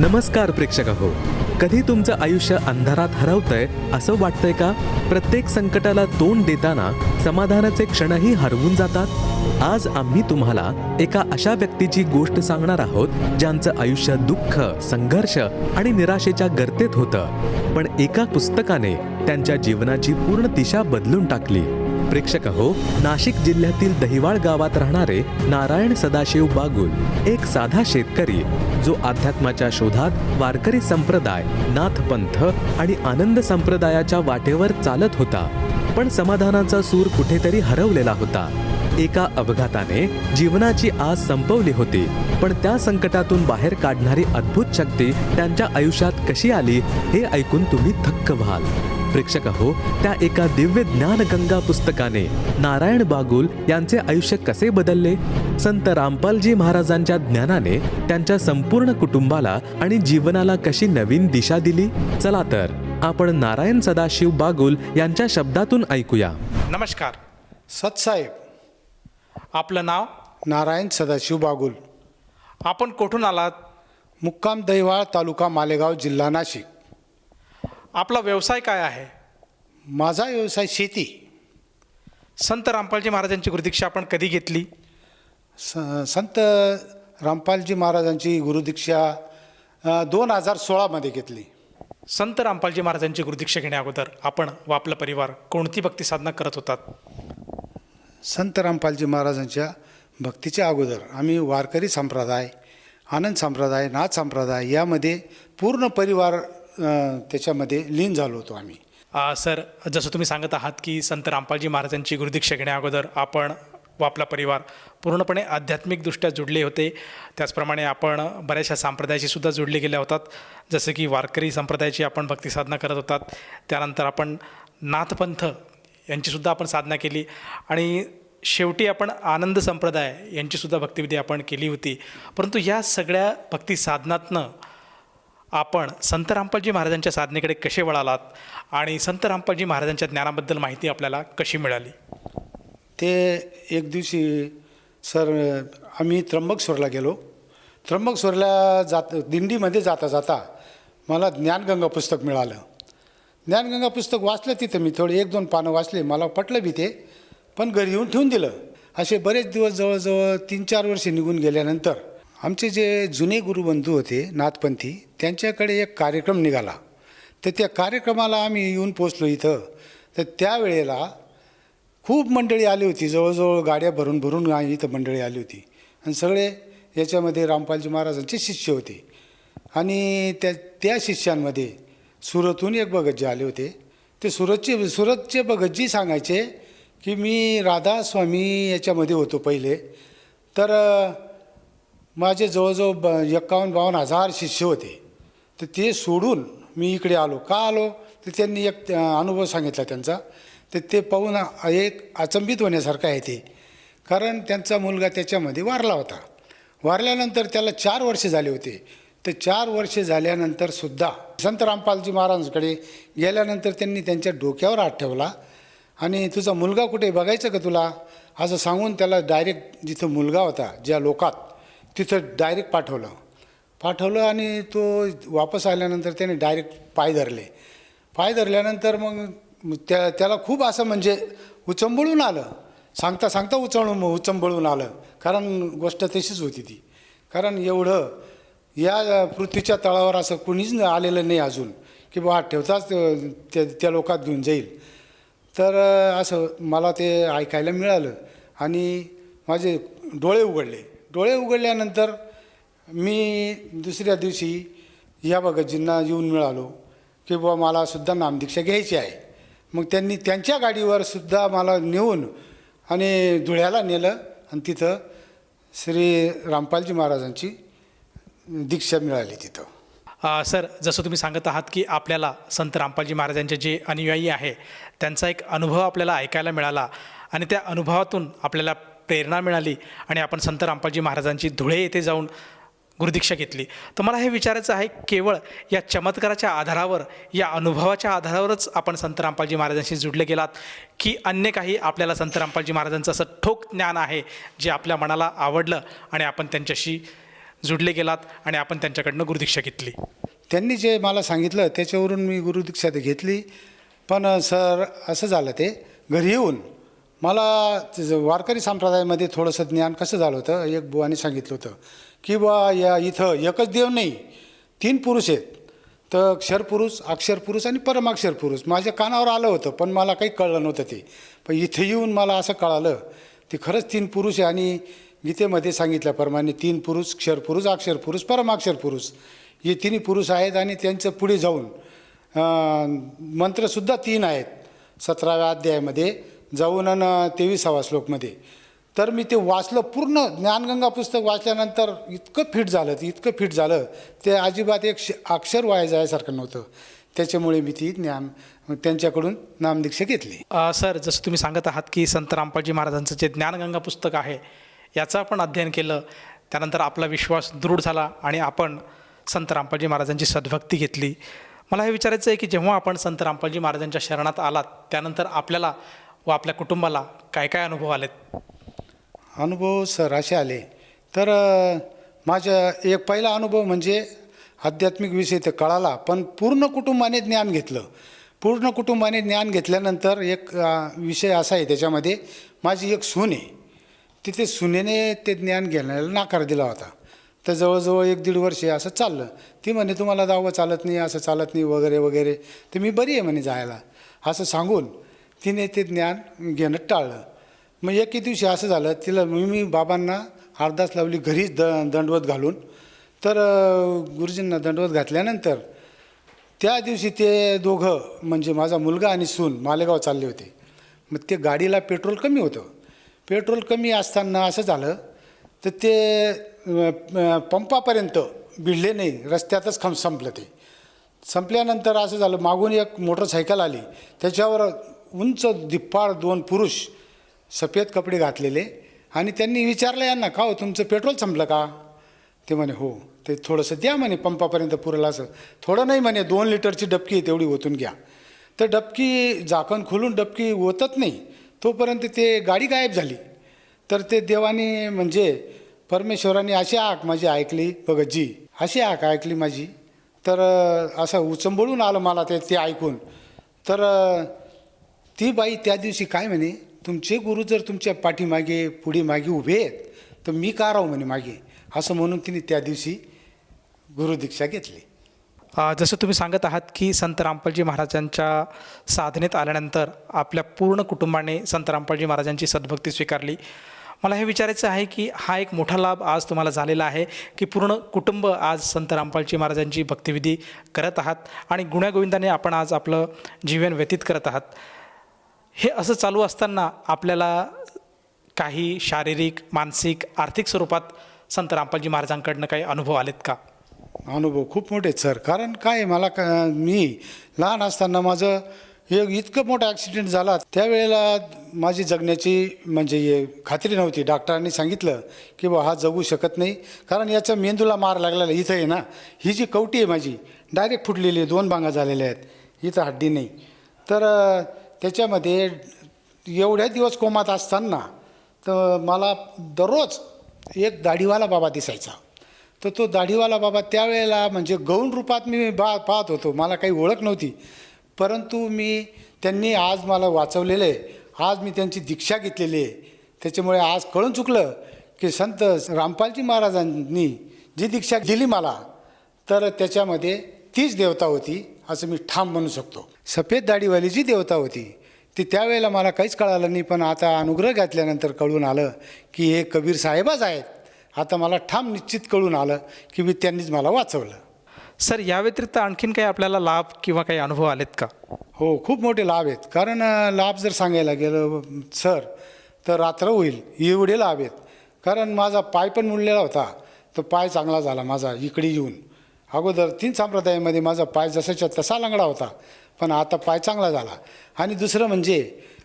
नमस्कार प्रेक्षक हो कधी तुमचं आयुष्य अंधारात हरवतंय असं वाटतंय का? प्रत्येक संकटाला तोंड देताना समाधानाचे क्षणही हरवून जातात. आज आम्ही तुम्हाला एका अशा व्यक्तीची गोष्ट सांगणार आहोत ज्यांचं आयुष्य दुःख संघर्ष आणि निराशेच्या गर्तेत होतं. पण एका पुस्तकाने त्यांच्या जीवनाची पूर्ण दिशा बदलून टाकली. प्रेक्षक हो नाशिक जिल्ह्यातील दहिवाळ गावात राहणारे नारायण सदाशिव बागुल एक साधा शेतकरी जो अध्यात्माच्या शोधात वारकरी संप्रदाय नाथपंथ आणि आनंद संप्रदायाच्या वाटेवर चालत होता. पण समाधानाचा सूर कुठेतरी हरवलेला होता. एका अपघाताने जीवनाची आस संपवली होती. पण त्या संकटातून बाहेर काढणारी अद्भुत शक्ती त्यांच्या आयुष्यात कशी आली हे ऐकून तुम्ही थक्क व्हाल. प्रेक्षक हो त्या एका दिव्य ज्ञानगंगा पुस्तकाने नारायण बागुल यांचे आयुष्य कसे बदलले? संत रामपालजी महाराजांच्या ज्ञानाने त्यांच्या संपूर्ण कुटुंबाला आणि जीवनाला कशी नवीन दिशा दिली? चला तर आपण नारायण सदाशिव बागुल यांच्या शब्दातून ऐकूया. नमस्कार. सतसाहेब. आपलं नाव? नारायण सदाशिव बागुल. आपण कुठून आलात? मुक्काम दहिवाळ तालुका मालेगाव जिल्हा नाशिक. आपला व्यवसाय काय आहे? माझा व्यवसाय शेती. संत रामपालजी महाराजांची गुरुदीक्षा आपण कधी घेतली? स संत रामपालजी महाराजांची गुरुदीक्षा दोन हजार सोळामध्ये घेतली. संत रामपालजी महाराजांची गुरुदीक्षा घेण्या अगोदर आपण व आपला परिवार कोणती भक्ती साधना करत होतात? संत रामपालजी महाराजांच्या भक्तीच्या अगोदर आम्ही वारकरी संप्रदाय आनंद संप्रदाय नाथ संप्रदाय यामध्ये पूर्ण परिवार त्याच्यामध्ये लीन झालो होतो आम्ही. सर जसं तुम्ही सांगत आहात की संत रामपालजी महाराजांची गुरुदीक्षा घेण्या अगोदर आपण व आपला परिवार पूर्णपणे आध्यात्मिकदृष्ट्या जुडले होते. त्याचप्रमाणे आपण बऱ्याचशा संप्रदायाशी सुद्धा जुडले गेल्या होतात. जसं की वारकरी संप्रदायाची आपण भक्ती साधना करत होतात. त्यानंतर आपण नाथपंथ यांचीसुद्धा आपण साधना केली. आणि शेवटी आपण आनंद संप्रदाय यांचीसुद्धा भक्तिविधी आपण केली होती. परंतु या सगळ्या भक्ती साधनातनं आपण संत रामपालजी महाराजांच्या साधनेकडे कसे वळालात? आणि संत रामपालजी महाराजांच्या ज्ञानाबद्दल माहिती आपल्याला कशी मिळाली? ते एक दिवशी सर आम्ही त्र्यंबकेश्वरला गेलो. त्र्यंबकेश्वरला जात दिंडीमध्ये जाता जाता मला ज्ञानगंगा पुस्तक मिळालं. ज्ञानगंगा पुस्तक वाचलं तिथं मी थोडे एक दोन पानं वाचले मला पटलं बी ते पण घरी येऊन ठेवून दिलं. असे बरेच दिवस जवळजवळ तीन चार वर्ष निघून गेल्यानंतर आमचे जे जुने गुरुबंधू होते नाथपंथी त्यांच्याकडे एक कार्यक्रम निघाला. तर त्या कार्यक्रमाला आम्ही येऊन पोचलो इथं. तर त्यावेळेला खूप मंडळी आली होती. जवळजवळ गाड्या भरून भरून इथं मंडळी आली होती. आणि सगळे याच्यामध्ये रामपालजी महाराजांचे शिष्य होते. आणि त्या त्या शिष्यांमध्ये सुरतहून एक भगतजी आले होते. ते सुरतचे सुरतचे भगतजी सांगायचे की मी राधा स्वामी याच्यामध्ये होतो पहिले. तर माझे जवळजवळ ब एक्कावन्न बावन्न हजार शिष्य होते. तर ते सोडून मी इकडे आलो. का आलो? तर त्यांनी एक अनुभव सांगितला त्यांचा. तर ते पाहून एक अचंबित होण्यासारखं आहे ते. कारण त्यांचा मुलगा त्याच्यामध्ये वारला होता. वारल्यानंतर त्याला चार वर्षे झाले होते. तर चार वर्षे झाल्यानंतर सुद्धा संत रामपालजी महाराजांकडे गेल्यानंतर त्यांनी त्यांच्या डोक्यावर हात ठेवला. आणि तुझा मुलगा कुठे बघायचं का तुला? असं सांगून त्याला डायरेक्ट जिथं मुलगा होता ज्या लोकात तिथं डायरेक्ट पाठवलं. पाठवलं आणि तो वापस आल्यानंतर त्याने डायरेक्ट पाय धरले. पाय धरल्यानंतर मग त्या त्याला खूप असं म्हणजे उचंबळून आलं. सांगता सांगता उचळून उचंबळून आलं. कारण गोष्ट तशीच होती ती. कारण एवढं या पृथ्वीच्या तळावर असं कुणीच आलेलं नाही अजून. की बा ठेवताच त्या त्या लोकात घेऊन जाईल. तर असं मला ते ऐकायला मिळालं. आणि माझे डोळे उघडले. डोळे उघडल्यानंतर मी दुसऱ्या दिवशी या भगतजींना येऊन मिळालो की बुवा मला सुद्धा नामदीक्षा घ्यायची आहे. मग त्यांनी त्यांच्या गाडीवर सुद्धा मला नेऊन आणि धुळ्याला नेलं आणि तिथं श्री रामपालजी महाराजांची दीक्षा मिळाली तिथं. आ, सर जसं तुम्ही सांगत आहात की आपल्याला संत रामपालजी महाराजांचे जे अनुयायी आहे त्यांचा एक अनुभव आपल्याला ऐकायला मिळाला आणि त्या अनुभवातून आपल्याला प्रेरणा मिळाली आणि आपण संत रामपालजी महाराजांची धुळे येथे जाऊन गुरुदीक्षा घेतली. तर मला हे विचारायचं आहे केवळ या चमत्काराच्या आधारावर या अनुभवाच्या आधारावरच आपण संत रामपालजी महाराजांशी जुडले गेलात की अन्य काही आपल्याला संत रामपालजी महाराजांचं असं ठोक ज्ञान आहे जे आपल्या मनाला आवडलं आणि आपण त्यांच्याशी जुडले गेलात आणि आपण त्यांच्याकडनं गुरुदीक्षा घेतली? त्यांनी जे मला सांगितलं त्याच्यावरून मी गुरुदीक्षा घेतली पण सर असं झालं ते घरी येऊन मला ज- वारकरी संप्रदायामध्ये थोडंसं ज्ञान कसं झालं होतं एक बुवाने सांगितलं होतं की बा या इथं एकच देव नाही तीन पुरुष आहेत. तर क्षरपुरुष अक्षरपुरुष आणि परमाक्षर पुरुष. माझ्या कानावर आलं होतं पण मला काही कळलं नव्हतं ते. पण इथे येऊन मला असं कळालं ते खरंच तीन पुरुष आहे आणि गीतेमध्ये सांगितल्याप्रमाणे तीन पुरुष क्षरपुरुष अक्षरपुरुष परमाक्षर पुरुष. हे तिन्ही पुरुष आहेत आणि त्यांचं पुढे जाऊन मंत्रसुद्धा तीन आहेत. सतराव्या अध्यायामध्ये जाऊन आणि तेविसावा श्लोकमध्ये. तर मी ते वाचलं पूर्ण ज्ञानगंगा पुस्तक वाचल्यानंतर इतकं फिट झालं ते इतकं फिट झालं ते अजिबात एक श- अक्षर वाया जायसारखं नव्हतं. त्याच्यामुळे मी ती ज्ञान त्यांच्याकडून नामदीक्षा घेतली. सर जसं तुम्ही सांगत आहात की संत रामपालजी महाराजांचं जे ज्ञानगंगा पुस्तक आहे याचं आपण अध्ययन केलं त्यानंतर आपला विश्वास दृढ झाला आणि आपण संत रामपालजी महाराजांची सद्भक्ती घेतली. मला हे विचारायचं आहे की जेव्हा आपण संत रामपालजी महाराजांच्या शरणात आलात त्यानंतर आपल्याला व आपल्या कुटुंबाला काय काय अनुभव आलेत? अनुभव सर असे आले. तर अ, एक पहिला अनुभव म्हणजे आध्यात्मिक विषय तर कळाला पण पूर्ण कुटुंबाने ज्ञान घेतलं. पूर्ण कुटुंबाने ज्ञान घेतल्यानंतर एक अ, विषय असा आहे त्याच्यामध्ये माझी एक सून. आहे तिथे सुनेने ते ज्ञान घेण्याला नाकार दिला होता. तर जवळजवळ एक दीड वर्ष असं चाललं. ती म्हणे तुम्हाला दावं चालत नाही असं चालत नाही वगैरे वगैरे. तर मी बरी आहे म्हणे जायला. असं सांगून तिने ते ज्ञान घेणं टाळलं. मग एके दिवशी असं झालं तिला मी मी बाबांना अर्धास लावली घरीच द दंडवत घालून. तर गुरुजींना दंडवत घातल्यानंतर त्या दिवशी ते दोघं म्हणजे माझा मुलगा आणि सून मालेगाव चालले होते. मग ते गाडीला पेट्रोल कमी होतं. पेट्रोल कमी असताना असं झालं तर ते पंपापर्यंत भिडले नाही रस्त्यातच खम संपलं ते. संपल्यानंतर असं झालं मागून एक मोटरसायकल आली. त्याच्यावर उंच दिप्पाळ दोन पुरुष सफेद कपडे घातलेले आणि त्यांनी विचारलं यांना का हो तुमचं पेट्रोल संपलं का? ते म्हणे हो ते थोडंसं द्या म्हणे पंपापर्यंत पुरलं असं. थोडं नाही म्हणे दोन लिटरची डबकी आहे तेवढी ओतून घ्या. तर डबकी झाकण खोलून डबकी ओतत नाही तोपर्यंत ते गाडी गायब झाली. तर ते देवाने म्हणजे परमेश्वराने अशी आक माझी ऐकली. बघ जी अशी आक ऐकली माझी. तर असं उचंबळून आलं मला ते ते ऐकून. तर ती बाई त्या दिवशी काय म्हणे तुमचे गुरु जर तुमच्या पाठीमागे पुढे मागे उभे आहेत तर मी का राहू म्हणे मागे? असं म्हणून तिने त्या दिवशी गुरुदीक्षा घेतली. जसं तुम्ही सांगत आहात की संत रामपालजी महाराजांच्या साधनेत आल्यानंतर आपल्या पूर्ण कुटुंबाने संत रामपालजी महाराजांची सद्भक्ती स्वीकारली. मला हे विचारायचं आहे की हा एक मोठा लाभ आज तुम्हाला झालेला आहे की पूर्ण कुटुंब आज संत रामपालजी महाराजांची भक्तिविधी करत आहात आणि गुण्यागोविंदाने आपण आज आपलं जीवन व्यतीत करत आहात. हे असं चालू असताना आपल्याला काही शारीरिक मानसिक आर्थिक स्वरूपात संत रामपालजी महाराजांकडनं काही अनुभव आलेत का? अनुभव खूप मोठे आहेत सर. कारण काय मला का मी लहान असताना माझं एक इतकं मोठा ॲक्सिडेंट झाला. त्यावेळेला माझी जगण्याची म्हणजे हे खात्री नव्हती. डॉक्टरांनी सांगितलं की बा हा जगू शकत नाही. कारण याचा मेंदूला मार लागलेला इथं आहे ना. ही जी कवटी आहे माझी डायरेक्ट फुटलेली आहे दोन भांगा झालेल्या आहेत. इथं हड्डी नाही. तर त्याच्यामध्ये एवढ्या दिवस कोमात असताना तर मला दररोज एक दाढीवाला बाबा दिसायचा. तर तो दाढीवाला बाबा त्यावेळेला म्हणजे गौण रूपात मी बा पाहत होतो. मला काही ओळख नव्हती. परंतु मी त्यांनी आज मला वाचवलेलं आहे. आज मी त्यांची दीक्षा घेतलेली आहे. त्याच्यामुळे आज कळून चुकलं की संत रामपालजी महाराजांनी जी दीक्षा दिली मला तर त्याच्यामध्ये तीच देवता होती असं मी ठाम म्हणू शकतो. सफेद दाढीवाली जी देवता होती ती त्यावेळेला मला काहीच कळालं नाही पण आता अनुग्रह घातल्यानंतर कळून आलं की हे कबीर साहेबच आहेत. आता मला ठाम निश्चित कळून आलं की मी त्यांनीच मला वाचवलं. सर या व्यतिरिक्त आणखीन काही आपल्याला लाभ किंवा काही अनुभव आलेत का? हो खूप मोठे लाभ आहेत. कारण लाभ जर सांगायला गेलं सर तर रात्र होईल एवढे लाभ आहेत. कारण माझा पाय पण मुडलेला होता तर पाय चांगला झाला माझा इकडे येऊन. अगोदर तीन संप्रदायामध्ये माझा पाय जसाच्या तसा लंगडा होता. पण आता पाय चांगला झाला. आणि दुसरं म्हणजे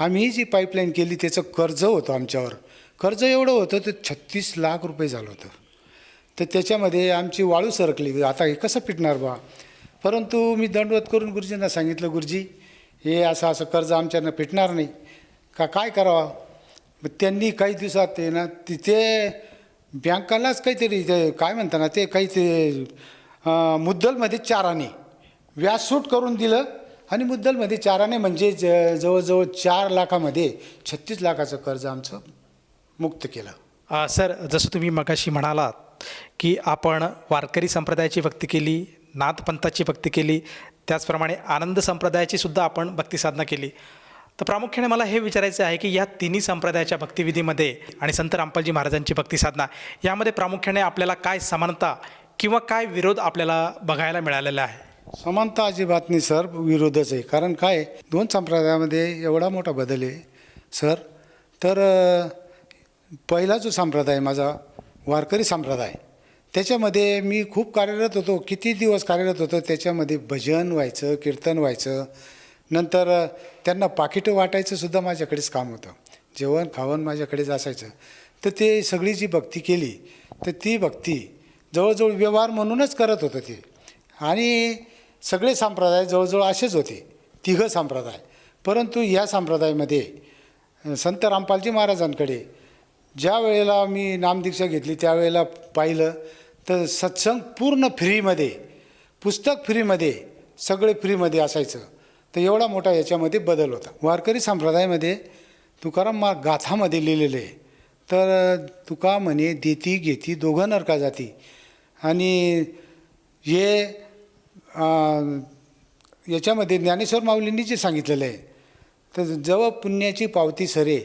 आम्ही जी पाईपलाईन केली त्याचं कर्ज होतं आमच्यावर. कर्ज एवढं होतं ते छत्तीस लाख रुपये झालं होतं. तर त्याच्यामध्ये आमची वाळू सरकली. आता हे कसं पिटणार बा? परंतु मी दंडवत करून गुरुजींना सांगितलं गुरुजी हे असं असं कर्ज आमच्यानं पिटणार नाही. का काय करावं? मग त्यांनी काही दिवसात ते ना तिथे बँकालाच काहीतरी ते काय म्हणता ना ते काही ते मुद्दलमध्ये चार व्याज सूट करून दिलं. आणि मुद्दलमध्ये चाराने म्हणजे ज जवळजवळ चार लाखामध्ये छत्तीस लाखाचं कर्ज आमचं मुक्त केलं. सर जसं तुम्ही मगाशी म्हणालात की आपण वारकरी संप्रदायाची भक्ती केली नाथपंथाची भक्ती केली त्याचप्रमाणे आनंद संप्रदायाची सुद्धा आपण भक्तिसाधना केली. तर प्रामुख्याने मला हे विचारायचं आहे की या तिन्ही संप्रदायाच्या भक्तिविधीमध्ये आणि संत रामपालजी महाराजांची भक्तिसाधना यामध्ये प्रामुख्याने आपल्याला काय समानता किंवा काय विरोध आपल्याला बघायला मिळालेला आहे? समानता अजिबात नाही सर विरोधच आहे. कारण काय? दोन संप्रदायामध्ये एवढा मोठा बदल आहे सर. तर पहिला जो संप्रदाय माझा वारकरी संप्रदाय त्याच्यामध्ये मी खूप कार्यरत होतो. किती दिवस कार्यरत होतो त्याच्यामध्ये भजन व्हायचं कीर्तन व्हायचं. नंतर त्यांना पाकिटं वाटायचं सुद्धा माझ्याकडेच काम होतं. जेवण खावण माझ्याकडेच असायचं. तर ते सगळी जी भक्ती केली तर ती भक्ती जवळजवळ व्यवहार म्हणूनच करत होतं ते. आणि सगळे संप्रदाय जवळजवळ असेच होते. तिघं संप्रदाय. परंतु या संप्रदायामध्ये संत रामपालजी महाराजांकडे ज्या वेळेला मी नामदीक्षा घेतली त्यावेळेला पाहिलं तर सत्संग पूर्ण फ्रीमध्ये पुस्तक फ्रीमध्ये सगळे फ्रीमध्ये असायचं. तर एवढा मोठा याच्यामध्ये बदल होता. वारकरी संप्रदायामध्ये तुकाराम मा गाथामध्ये लिहिलेलं आहे. तर तुका म्हणे देती घेती दोघं नरका जाती आणि हे याच्यामध्ये ज्ञानेश्वर माऊलींनी जे सांगितलेलं आहे तर जव पुण्याची पावती सरे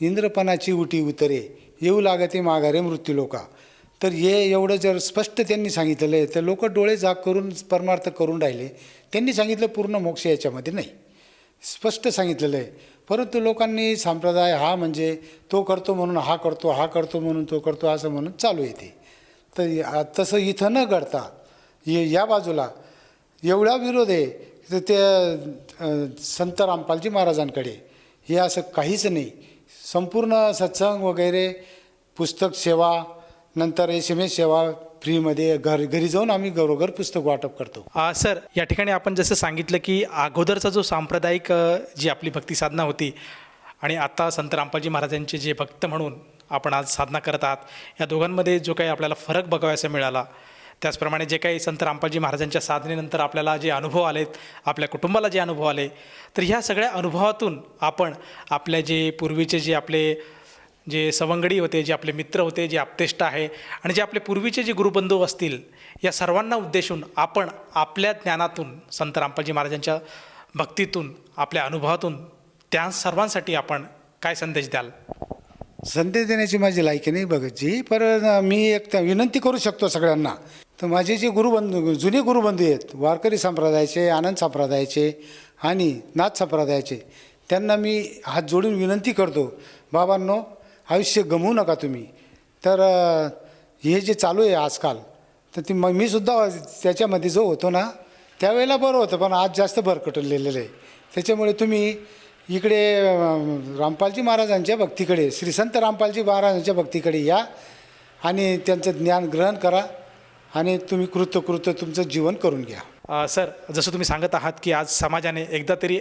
इंद्रपणाची उटी उतरे येऊ लागते माघारे मृत्यू लोका तर हे एवढं जर स्पष्ट त्यांनी सांगितलेलं आहे तर लोक डोळे जाग करून परमार्थ करून राहिले. त्यांनी सांगितलं पूर्ण मोक्ष याच्यामध्ये नाही. स्पष्ट सांगितलेलं आहे. परंतु लोकांनी संप्रदाय हा म्हणजे तो करतो म्हणून हा करतो हा करतो म्हणून तो करतो असं म्हणून चालू येते तर तसं इथं न घडता ये या बाजूला एवढा विरोध आहे तर ते संत रामपालजी महाराजांकडे. हे असं काहीच नाही. संपूर्ण सत्संग वगैरे पुस्तक सेवा नंतर एस एम एस सेवा फ्रीमध्ये घर घरी जाऊन आम्ही घरोघर पुस्तक वाटप करतो. सर या ठिकाणी आपण जसं सांगितलं की अगोदरचा जो सांप्रदायिक जी आपली भक्ती साधना होती आणि आता संत रामपालजी महाराजांचे जे भक्त म्हणून आपण आज साधना करत आहात या दोघांमध्ये जो काही आपल्याला फरक बघावयाचा मिळाला त्याचप्रमाणे जे काही संत रामपालजी महाराजांच्या साधनेनंतर आपल्याला जे अनुभव आलेत आपल्या कुटुंबाला जे अनुभव आले तर ह्या सगळ्या अनुभवातून आपण आपल्या जे पूर्वीचे जे आपले जे सवंगडी होते जे आपले मित्र होते जे आपतेष्ट आहे आणि जे आपले पूर्वीचे जे गुरुबंधू असतील या सर्वांना उद्देशून आपण आपल्या ज्ञानातून संत रामपालजी महाराजांच्या भक्तीतून आपल्या अनुभवातून त्या सर्वांसाठी आपण काय संदेश द्याल? संदेश देण्याची माझी लायकी नाही बघायची पर मी एक विनंती करू शकतो सगळ्यांना तर माझे जे गुरुबंधू जुने गुरुबंधू आहेत वारकरी संप्रदायाचे आनंद संप्रदायाचे आणि नाथ संप्रदायाचे त्यांना मी हात जोडून विनंती करतो बाबांनो आयुष्य गमवू नका तुम्ही. तर हे जे चालू आहे आजकाल तर ती मग मीसुद्धा त्याच्यामध्ये जो होतो ना त्यावेळेला बरं होतं पण आज जास्त भरकटलेलेलं आहे. त्याच्यामुळे तुम्ही इकडे रामपालजी महाराजांच्या भक्तीकडे श्री संत रामपालजी महाराजांच्या भक्तीकडे या आणि त्यांचं ज्ञान ग्रहण करा. आणि तुम्ही कृत्य कृत्य तुमचं जीवन करून घ्या. अ, सर जसं तुम्ही सांगत आहात की आज समाजाने एकदा तरी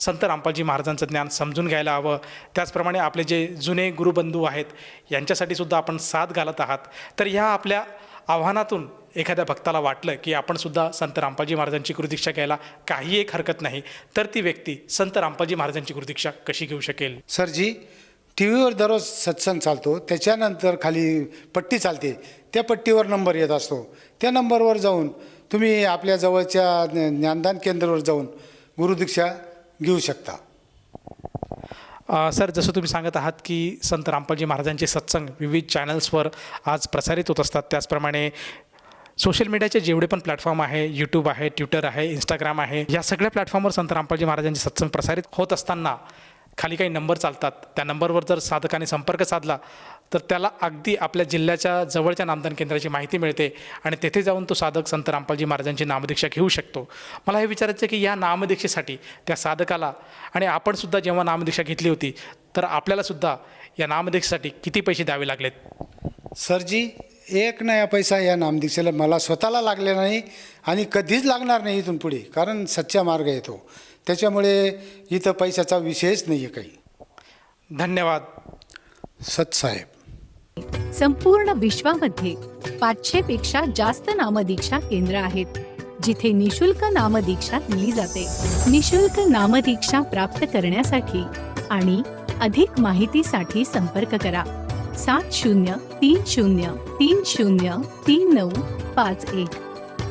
संत रामपालजी महाराजांचं ज्ञान समजून घ्यायला हवं. त्याचप्रमाणे आपले जे जुने गुरुबंधू आहेत यांच्यासाठी सुद्धा आपण साथ घालत आहात. तर ह्या आपल्या आव्हानातून एखाद्या भक्ताला वाटलं की आपण सुद्धा संत रामपालजी महाराजांची गुरुदीक्षा घ्यायला काही एक हरकत नाही तर ती व्यक्ती संत रामपालजी महाराजांची गुरुदीक्षा कशी घेऊ शकेल? सरजी टी व्हीवर दररोज सत्संग चालतो. त्याच्यानंतर खाली पट्टी चालते. त्या पट्टीवर नंबर येत असतो. त्या नंबरवर जाऊन तुम्ही आपल्या जवळच्या ज्ञानदान केंद्रावर जाऊन गुरुदीक्षा घेऊ शकता. सर जसं तुम्ही सांगत आहात की संत रामपालजी महाराजांचे सत्संग विविध चॅनल्सवर आज प्रसारित होत असतात. त्याचप्रमाणे सोशल मीडियाचे जेवढे पण प्लॅटफॉर्म आहे यूट्यूब आहे ट्विटर आहे इंस्टाग्राम आहे या सगळ्या प्लॅटफॉर्मवर संत रामपालजी महाराजांचे सत्संग प्रसारित होत असताना खाली काही नंबर चालतात. त्या नंबरवर जर साधकाने संपर्क साधला तर त्याला अगदी आपल्या जिल्ह्याच्या जवळच्या नामदान केंद्राची माहिती मिळते आणि तेथे जाऊन तो साधक संत रामपालजी महाराजांची नामदीक्षा घेऊ शकतो. मला हे विचारायचं की या नामदीक्षेसाठी त्या साधकाला आणि आपणसुद्धा जेव्हा नामदीक्षा घेतली होती तर आपल्यालासुद्धा या नामदीक्षेसाठी किती पैसे द्यावे लागलेत? सरजी एक नया पैसा या नामदीक्षेला मला स्वतःला लागले नाही आणि कधीच लागणार नाही इथून पुढे कारण सच्चा मार्ग येतो त्याच्यामुळे इथं पैशाचा विषयच नाही आहे काही. धन्यवाद. सत साहेब. संपूर्ण विश्वामध्ये पाचशे पेक्षा जास्त नामदीक्षा केंद्र आहेत जिथे निशुल्क नामदीक्षा दिली जाते. निशुल्क नामदीक्षा प्राप्त करण्यासाठी आणि अधिक माहितीसाठी संपर्क करा. सात शून्य तीन शून्य तीन शून्य तीन नऊ पाच एक.